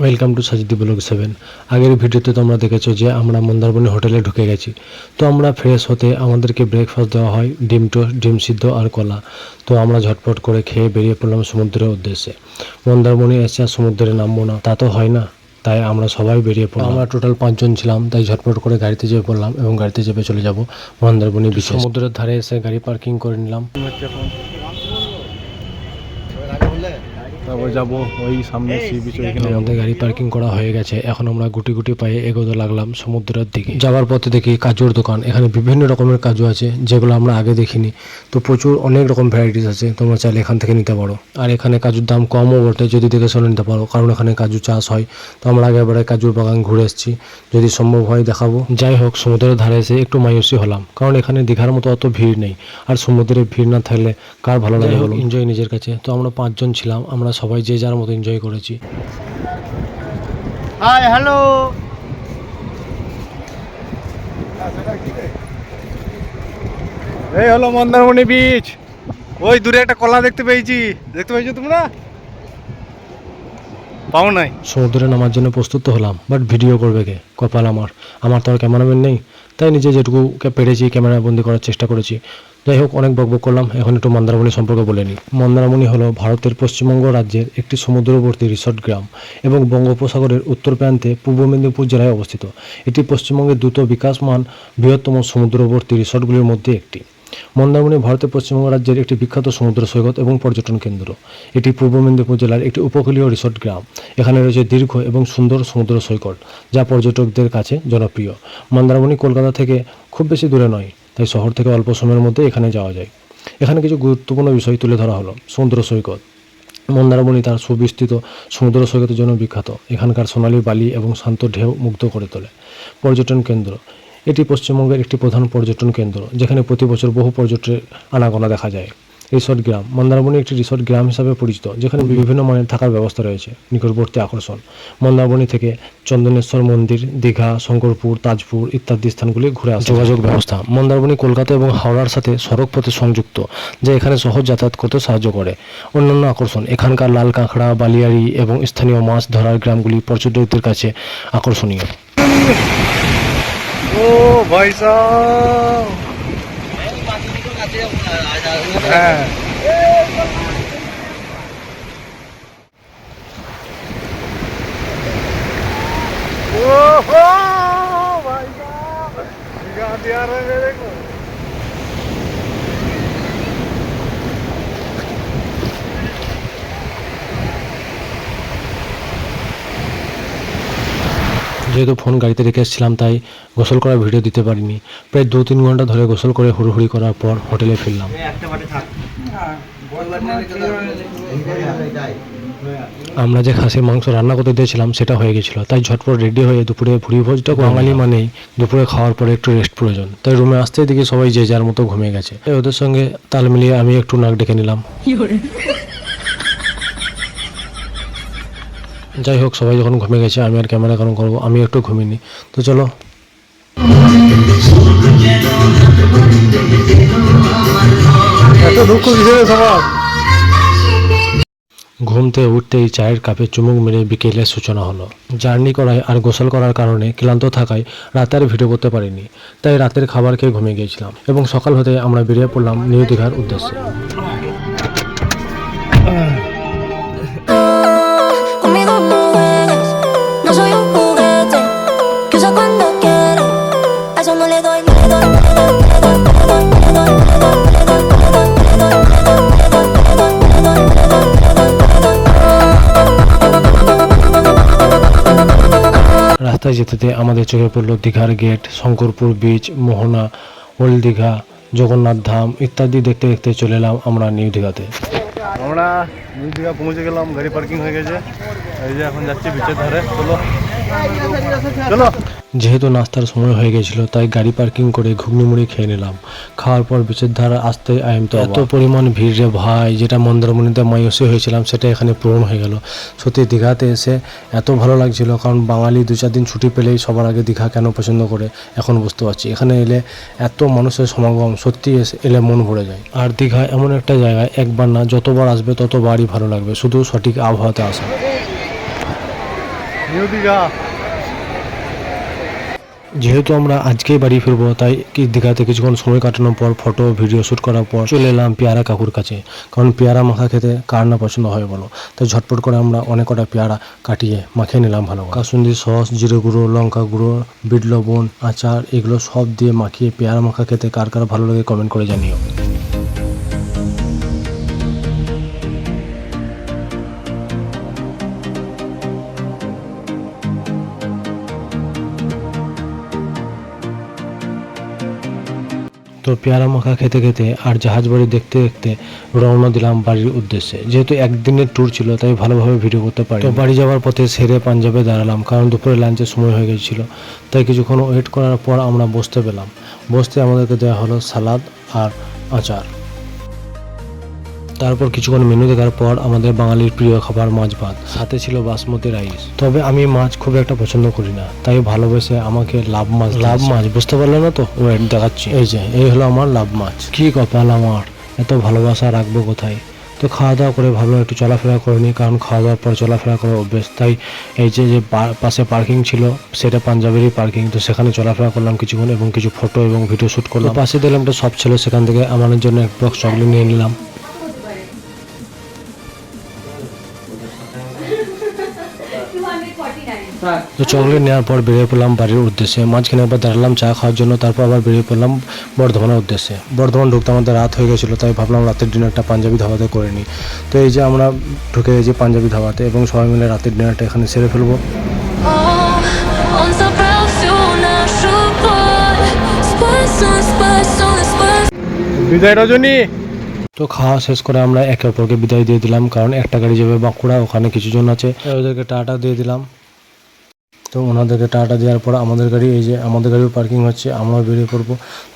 Welcome to Sajidi vlog seven আগের ভিডিওতে তোমরা দেখেছ যে আমরা মন্দারমণি হোটেলে ঢুকে গেছি। তো আমরা ফ্রেশ হতে আমাদেরকে ব্রেকফাস্ট দেওয়া হয় ডিম টোস্ট ডিম সিদ্ধ আর কলা। তো আমরা ঝটপট করে খেয়ে বেরিয়ে পড়লাম সমুদ্রের উদ্দেশ্যে। মন্দারমণি এসে আর সমুদ্রে নামবো না তা তো হয় না। তাই আমরা সবাই বেরিয়ে পড়লাম। আমরা টোটাল পাঁচজন ছিলাম তাই ঝটপট করে গাড়িতে চেপে পড়লাম এবং গাড়িতে চেপে চলে যাব মন্দারমণি সমুদ্রের ধারে এসে গাড়ি পার্কিং করে নিলাম। তারপর যাব ওই সামনে আমাদের গাড়ি পার্কিং করা হয়ে গেছে। এখন আমরা গুটি গুটি পায়ে এগোতে লাগলাম সমুদ্রের দিকে। যাওয়ার পথে দেখি কাজুর দোকান। এখানে বিভিন্ন রকমের কাজু আছে যেগুলো আমরা আগে দেখিনি। তো প্রচুর অনেক রকম ভ্যারাইটিস আছে। তোমরা চাইলে এখান থেকে নিতে পারো। আর এখানে কাজুর দাম কমও বটে যদি দেখে শুনে নিতে পারো। কারণ এখানে কাজু চাষ হয়। তো আমরা আগে এবারে কাজুর বাগান ঘুরে এসেছি। যদি সম্ভব হয় দেখাবো। যাই হোক সমুদ্রের ধারে এসে একটু মায়ুসি হলাম। কারণ এখানে দীঘার মতো অত ভিড় নেই। আর সমুদ্রে ভিড় না থাকলে কার ভালো লাগে এনজয় নিজের কাছে। তো আমরা পাঁচজন মতন ছিলাম, আমরা সবাই যে যার মতো এনজয় করেছি। হাই হ্যালো এই হলো মন্দারমণি বিচ ওই দূরে একটা কলা দেখতে পেয়েছি। দেখতে পেয়েছ তোমরা? পাও নাই। সমুদ্রে নামার জন্য প্রস্তুত তো হলাম বাট ভিডিও করবে কে? কপাল আমার। আমার তো আর ক্যামেরাম্যান নেই। তাই নিজে যেটুকু পেরেছি ক্যামেরা বন্দি করার চেষ্টা করেছি। যাই হোক, অনেক বকবক করলাম। এখন একটু মন্দারমণি সম্পর্কে বলে নিই। মন্দারমণি হলো ভারতের পশ্চিমবঙ্গ রাজ্যের একটি সমুদ্রবর্তী রিসর্ট গ্রাম এবং বঙ্গোপসাগরের উত্তর প্রান্তে পূর্ব মেদিনীপুর জেলায় অবস্থিত। এটি পশ্চিমবঙ্গের দ্রুত বিকাশমান বৃহত্তম সমুদ্রবর্তী রিসর্টগুলির মধ্যে একটি। মন্দারমণি ভারতের পশ্চিমবঙ্গ রাজ্যের একটি বিখ্যাত সমুদ্র সৈকত এবং পর্যটন কেন্দ্র। এটি পূর্ব মেদিনীপুর জেলার একটি উপকূলীয় রিসোর্ট গ্রাম। এখানে রয়েছে দীর্ঘ এবং সুন্দর সমুদ্র সৈকত, যা পর্যটকদের কাছে জনপ্রিয়। মন্দারমণি কলকাতা থেকে খুব বেশি দূরে নয়, তাই শহর থেকে অল্প সময়ের মধ্যে এখানে যাওয়া যায়। এখানে কিছু গুরুত্বপূর্ণ বিষয় তুলে ধরা হলো। সমুদ্র সৈকত। মন্দারমণি তার সুবিস্তৃত সমুদ্র সৈকতের জন্য বিখ্যাত। এখানকার সোনালি বালি এবং শান্ত ঢেউ মুগ্ধ করে তোলে। পর্যটন কেন্দ্র। এটি পশ্চিমবঙ্গের একটি প্রধান পর্যটন কেন্দ্র, যেখানে প্রতি বছর বহু পর্যটকের আনাগোনা দেখা যায়। রিসর্ট গ্রাম, মন্দারমণি একটি রিসর্ট গ্রাম হিসাবে পরিচিত, যেখানে বিভিন্ন মানের থাকার ব্যবস্থা রয়েছে, নিকটবর্তী আকর্ষণ। মন্দারমণি থেকে চন্দনেশ্বর মন্দির, দীঘা, শঙ্করপুর, তাজপুর ইত্যাদি স্থানগুলি ঘুরে আসে যোগাযোগ ব্যবস্থা, মন্দারমণি কলকাতা এবং হাওড়ার সাথে সড়ক পথে সংযুক্ত, যা এখানে সহজ যাতায়াত করতে সাহায্য করে। অন্যান্য আকর্ষণ, এখানকার লাল কাঁকড়া, বালিয়াড়ি এবং স্থানীয় মাছ ধরার গ্রামগুলি পর্যটকদের কাছে আকর্ষণীয়। ओ भाई साहब हाँ ओहो भाई साहब दिया रहे मेरे को যেহেতু ফোন গাড়িতে রেখে এসেছিলাম, তাই গোসল করার ভিডিও দিতে পারিনি। প্রায় দু তিন ঘণ্টা ধরে গোসল করে হুড়ুহুড়ি করার পর হোটেলে ফিরলাম। আমরা যে খাসির মাংস রান্না করতে দিয়েছিলাম, সেটা হয়ে গেছিল। তাই ঝটপট রেডি হয়ে দুপুরে ভুড়ি ভোজটা বাঙালি মানেই। দুপুরে খাওয়ার পরে একটু রেস্ট প্রয়োজন। তাই রুমে আসতে দেখি সবাই যে যার মতো ঘুমিয়ে গেছে। ওদের সঙ্গে তাল মিলিয়ে আমি একটু নাক ডেকে নিলাম। যাই হোক সবাই যখন ঘুমে গেছে, আমি আর ক্যামেরা কারণ করব, আমি একটু ঘুমিনি তো চলো। ঘুমতে উঠতেই চায়ের কাপে চুমুক মেরে বিকেলের সূচনা হলো। জার্নি করায় আর গোসল করার কারণে ক্লান্ত থাকায় রাতে আর ভিডিও করতে পারিনি। তাই রাতের খাবার খেয়ে ঘুমিয়ে গিয়েছিলাম এবং সকাল হতে আমরা বেরিয়ে পড়লাম নিউ দীঘার উদ্দেশ্যে। রাস্তায় যেতে আমাদের চোখে পড়ল দীঘার গেট, শঙ্করপুর বিচ মোহনা ওল্ড দীঘা, জগন্নাথ ধাম ইত্যাদি দেখতে দেখতে চলে এলাম আমরা নিউ দীঘাতে। আমরা নিউ দীঘা পৌঁছে গেলাম, গাড়ি পার্কিং হয়ে গেছে। এই যে এখন যাচ্ছি বিচের ধারে। চলো। যেহেতু নাস্তার সময় হয়ে গেছিল তাই গাড়ি পার্কিং করে ঘুগনি মুড়ি খেয়ে নিলাম। খাওয়ার পর বিচের ধারা আসতে আইম তো এত পরিমাণ ভিড় রে ভাই যেটা মন্দারমণিতে মায়ুসে হয়েছিলাম সেটা এখানে পূরণ হয়ে গেল। সত্যি দীঘাতে এসে এত ভালো লাগছিল কারণ বাঙালি দু চার দিন ছুটি পেলেই সবার আগে দীঘা কেন পছন্দ করে এখন বুঝতে পারছি। এখানে এলে এত মানুষের সমাগম সত্যি এসে এলে মন ভরে যায়। আর দীঘা এমন একটা জায়গায় একবার না যতবার আসবে ততবারই ভালো লাগবে শুধু সঠিক আবহাওয়াতে আসা। নিউ দীঘা যেহেতু আমরা আজকেই বাড়ি ফিরবো, তাই কি দীঘাতে কিছুক্ষণ সময় কাটানোর পর ফটো ভিডিও শ্যুট করার পর চলে এলাম পেয়ারা কাকুর কাছে। কারণ পেয়ারা মাখা খেতে কার না পছন্দ হয় বলো? তাই ঝটপট করে আমরা অনেক কটা পেয়ারা কাটিয়ে মাখিয়ে নিলাম ভালো। কাসুন্দি সস, জিরে গুঁড়ো, লঙ্কা গুঁড়ো, বিট লবণ, আচার, এগুলো সব দিয়ে মাখিয়ে পেয়ারা মাখা খেতে কার কার ভালো লাগে কমেন্ট করে জানিও। তো পেয়ারা মাখা খেতে খেতে আর জাহাজ বাড়ি দেখতে দেখতে রওনা দিলাম বাড়ির উদ্দেশ্যে। যেহেতু একদিনের ট্যুর ছিল, তাই ভালোভাবে ভিডিও করতে পারি তো বাড়ি যাওয়ার পথে সেরে পাঞ্জাবে দাঁড়ালাম, কারণ দুপুরে লাঞ্চের সময় হয়ে গেছিল। তাই কিছুক্ষণ ওয়েট করার পর আমরা বসতে পেলাম। বসতে আমাদেরকে দেওয়া হলো সালাদ আর আচার। তারপর কিছুক্ষণ মেনু দেখার পর আমাদের বাঙালির প্রিয় খাবার মাছ ভাত সাথে ছিল বাসমতি রাইস। তবে আমি মাছ খুব একটা পছন্দ করি না তাই ভালোবেসে আমাকে লাভ মাছ লাভ মাছ? বুঝতে পারলে না তো? ওয়েট দেখাচ্ছি। এই যে এই হলো আমার লাভ মাছ। কি কপাল আমার? এত ভালোবাসা রাখব কোথায়? তো খাওয়া দাওয়া করে ভালো একটু চলাফেরা করে নিই কারণ খাওয়া দাওয়ার পর চলাফেরা করার অভ্যেস। তাই এই যে যে পাশে পার্কিং ছিল সেটা পাঞ্জাবেরই পার্কিং। তো সেখানে চলাফেরা করলাম কিছুক্ষণ এবং কিছু ফটো এবং ভিডিও শ্যুট করলাম। পাশে দিলাম একটা সব ছিল সেখান থেকে আমাদের জন্য এক বক্স চকলেট নিয়ে নিলাম। তো চকলেট নেওয়ার পর বেরিয়ে পড়লাম বাড়ির উদ্দেশ্যে। মাঝখানে একবার দাঁড়ালাম চা খাওয়ার জন্য তারপর আবার বেরিয়ে পড়লাম বর্ধমানের উদ্দেশ্যে। বর্ধমান ঢুকতে আমাদের রাত হয়ে গেছিল তাই ভাবলাম রাতের ডিনারটা পাঞ্জাবি ধাবাতে করে নিই। তো এই যে আমরা ঢুকে গেছি পাঞ্জাবি ধাবাতে এবং সবাই মিলে রাতের ডিনারটা এখানে সেরে ফেলব। Oh, বিদায় রজনী। তো খাওয়া শেষ করে আমরা একে অপরকে বিদায় দিয়ে দিলাম কারণ একটা গাড়ি যাবে বাঁকুড়া ওখানে কিছুজন আছে। ওদেরকে টাটা দিয়ে দিলাম। তো ওনাদেরকে টাটা দেওয়ার পর আমাদের গাড়ি, এই যে আমাদের গাড়িও পার্কিং হচ্ছে আমরা বেরিয়ে পড়ব।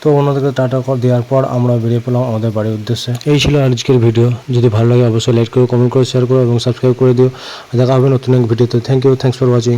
তো ওনাদেরকে টাটা দেওয়ার পর আমরা বেরিয়ে পড়লাম আমাদের বাড়ির উদ্দেশ্যে। এই ছিল আজকের ভিডিও যদি ভালো লাগে, অবশ্যই লাইক করো কমেন্ট করে শেয়ার করো, এবং সাবস্ক্রাইব করে দিও। দেখা হবে নতুন এক ভিডিওতে thank you thanks for watching